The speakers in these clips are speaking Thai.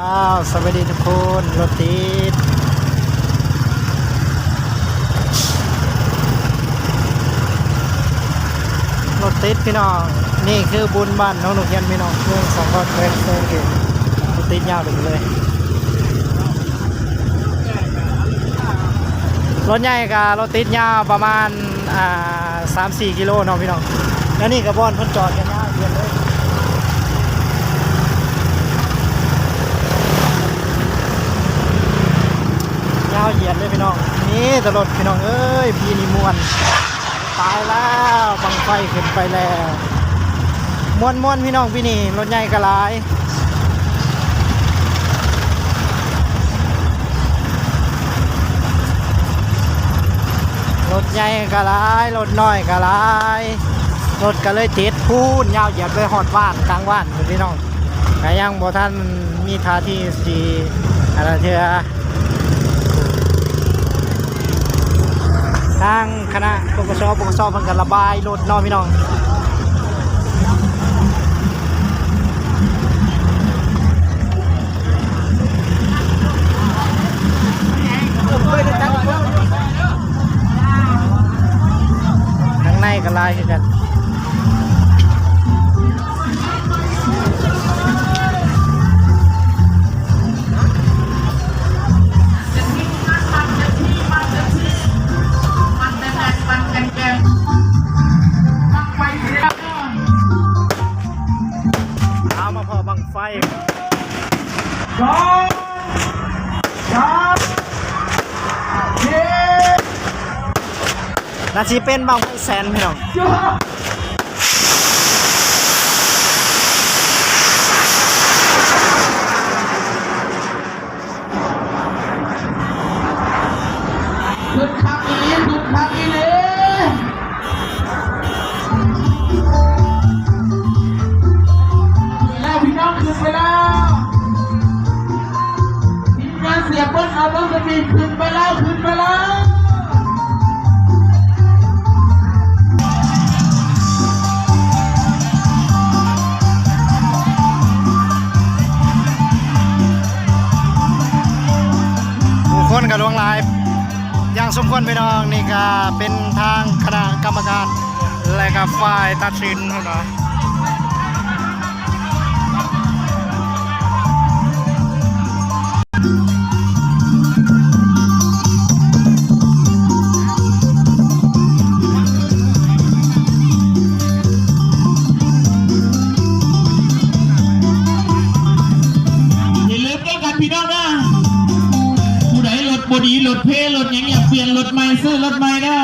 อ้าวสวัสดีทุกคนรถติดรถติดพี่น้องนี่คือบุญบ้านน้องหนุเทียนพี่น้องเรื่องสองรถเลยเดินเก่งรถติดยาวถึงเลยรถใหญ่กับรถติดยาวประมาณอ่าสามสี่กิโลเนาะพี่น้องแล้วนี่กับบอนพิ่นจอดกันยาวเยียนเลย ยาวเหยียดเลยพี่น้อง นี่ตลดพี่น้องเอ้ยพี่นี่มวน ตายแล้วบังไฟขึ้นไปแล้วมวนมวนพี่น้องพี่นี่รถใหญ่กระลายรถใหญ่กระลายรถน้อยกระลายรถก็เลยติดพูนยาวเหยียดไปหอดบ้านกลางบ้านพี่น้องแต่ยังบ่ท่านมีท่าที่สีอะไรเถอะ ทางคณะปกชปกชมันกันระบายรถเนอพี่น้องข้างในก็ลายกัน นาทีเป็นบังไฟแสนพี่น้องขึ้นคักอีหลีขึ้นคักอีหลีขึ้นแล้วพี่น้องขึ้นไปแล้วทีมงานเสียเบิ้ลเอารถสปีดขึ้นไปแล้วขึ้นไปแล้ว ผู้คนกับลวงลาย อย่างสมควรพี่น้องนี่ก็เป็นทางคณะกรรมการ และก็ฝ่ายตัดสินเท่านั้น บดีรถเพรถยังอยากเปลี่ยนรถใหม่ซื้อรถใหม่นะ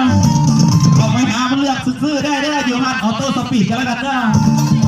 เอกไม่หามันเลือกซื้อได้ได้อยู่ฮันออโต้สปีดกันแล้วกันนะ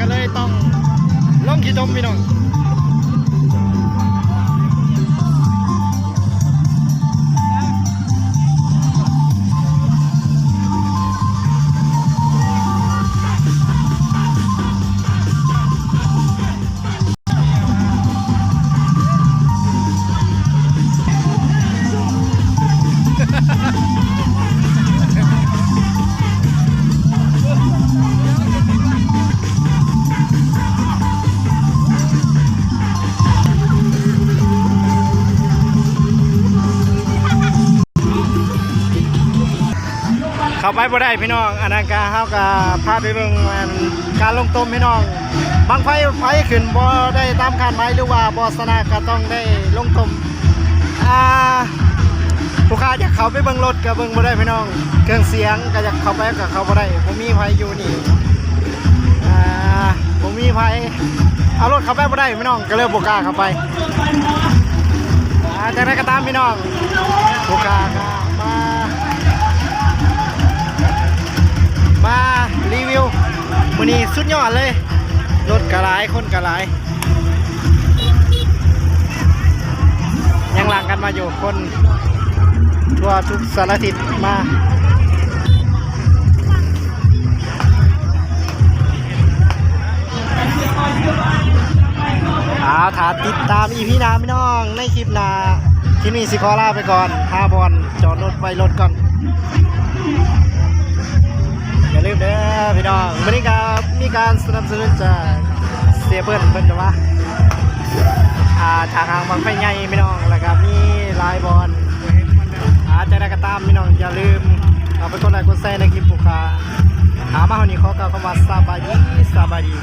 ก็เลยต้องลงขี้ดมพี่น้อง เข้าไปบ่ได้พี่น้องอันนั้นก็เฮาก็พาไปเบิ่งอันการลงต้มพี่น้องบางไฟไฟขึ้นบ่ได้ตามคาดหมายหรือว่าบ่สนาก็ต้องได้ลงต้มอ่าผู้ค้าอยากเข้าไปเบิ่งรถก็เบิ่งบ่ได้พี่น้อง เครื่องเสียงก็อยากเข้าไปก็เข้าบ่ได้บ่มีไฟอยู่นี่อ่าบ่มีไฟเอารถเข้าไปบ่ได้พี่น้องก็เลยบ่กล้าเข้าไปอ่าจังไดก็ตามพี่น้องผู้ค้าก็มา วิวมือนี้สุดยอดเลย รถกระไรคนกระไรยังหลังกันมาอยู่คนทั่วทุกสารทิศมาเอาถาติดตามอีพีหนาพี่น้อง ในคลิปนาคลิปนี้สิขอล่าไปก่อนห้าบอลจอดรถไปรถก่อน ลืมเด้อพี่น้องวันนี้ก็มีการสนับสนุนจากเสียเบิลเพิ่นจะว่าอ่าทางทางบางไฟใหญ่พี่น้องแล้วก็มีลายบอลอาจะได้กระตามพี่น้องอย่าลืมเอาไปกดไลค์กดแชร์ในคลิปบุคคาหามาเฮานี้ขอกล่าวคำว่าสบายดีสบายดี